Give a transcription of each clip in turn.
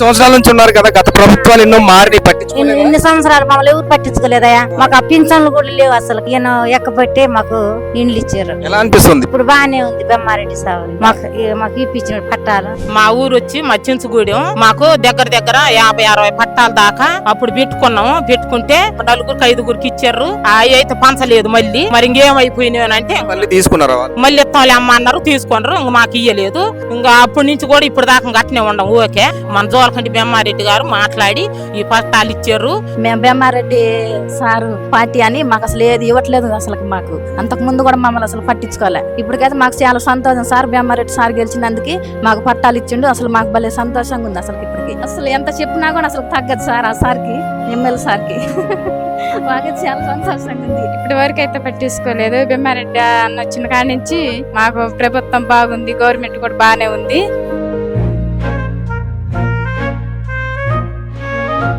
సంవత్సరాల నుంచి ఉన్నారు కదా గత ప్రభుత్వాలు ఎన్నో మారిని ఇన్ని పట్టించుకోలేదు? ఇన్ని సంవత్సరాలు మమ్మల్ని ఎవరు పట్టించుకోలేదయా మాకు ఆ పింఛన్లు కూడా లేవు అసలు. ఈయన ఎక్కబట్టే మాకు ఇండ్లు ఇచ్చారు. ఎలా అనిపిస్తుంది? ఇప్పుడు బాగానే ఉంది బెమ్మారెడ్డి సాగు. మాకు మాకు ఇప్పించిన పట్టాలు? మా ఊరు వచ్చి మచ్చించుగూడెం మాకు దగ్గర దగ్గర యాభై అరవై పట్టాల దాకా అప్పుడు పెట్టుకున్నాము. పెట్టుకుంటే నలుగురికి ఐదుగురికి ఇచ్చారు. అవి అయితే పంచలేదు మళ్ళీ. మరి ఇంకేమైపోయినాయి అంటే మళ్ళీ తీసుకున్నారా? మళ్ళీ ఇస్తాంలే అమ్మ అన్నారు తీసుకున్నారు ఇంక మాకు ఇయ్యలేదు. ఇంకా అప్పటి నుంచి కూడా ఇప్పుడు దాకా గట్టినే ఉండం. ఓకే మన జోలకంటి బెమ్మారెడ్డి గారు మాట్లాడి ఈ పట్టాలు ఇచ్చారు. మేము బెమ్మారెడ్డి సారు పార్టీ అని మాకు అసలు ఏది ఇవ్వట్లేదు అసలు మాకు. అంతకు ముందు కూడా మమ్మల్ని అసలు పట్టించుకోలే. ఇప్పటికైతే మాకు చాలా సంతోషం. సార్ బెమ్మారెడ్డి సార్ గెలిచినందుకు మాకు పట్టాలు ఇచ్చిండు. అసలు మాకు భలే సంతోషంగా ఉంది అసలు ఇప్పటికి. అసలు ఎంత చెప్పినా కూడా అసలు తగ్గదు సార్ ఆ సార్కి ఎమ్మెల్యే సార్కి. మాకు చాలా సంతోషంగా ఉంది. ఇప్పటి వరకు అయితే పట్టించుకోలేదు. భీమారెడ్డి అన్న వచ్చిన కాడి నుంచి మాకు ప్రభుత్వం బాగుంది. గవర్నమెంట్ కూడా బాగానే ఉంది.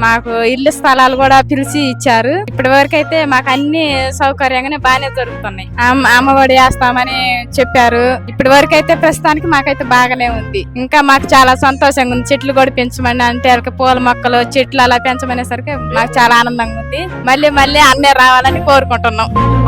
మాకు ఇల్లు స్థలాలు కూడా పిలిచి ఇచ్చారు. ఇప్పటి వరకు అయితే మాకు అన్ని సౌకర్యంగానే బాగానే జరుగుతున్నాయి. అమ్మ- అమ్మఒడి వేస్తామని చెప్పారు. ఇప్పటి వరకు అయితే ప్రస్తుతానికి మాకైతే బాగానే ఉంది. ఇంకా మాకు చాలా సంతోషంగా ఉంది. చెట్లు కూడా పెంచమని అంటే పూల మొక్కలు చెట్లు అలా పెంచమనేసరికి మాకు చాలా ఆనందంగా ఉంది. మళ్ళీ మళ్ళీ అన్నీ రావాలని కోరుకుంటున్నాం.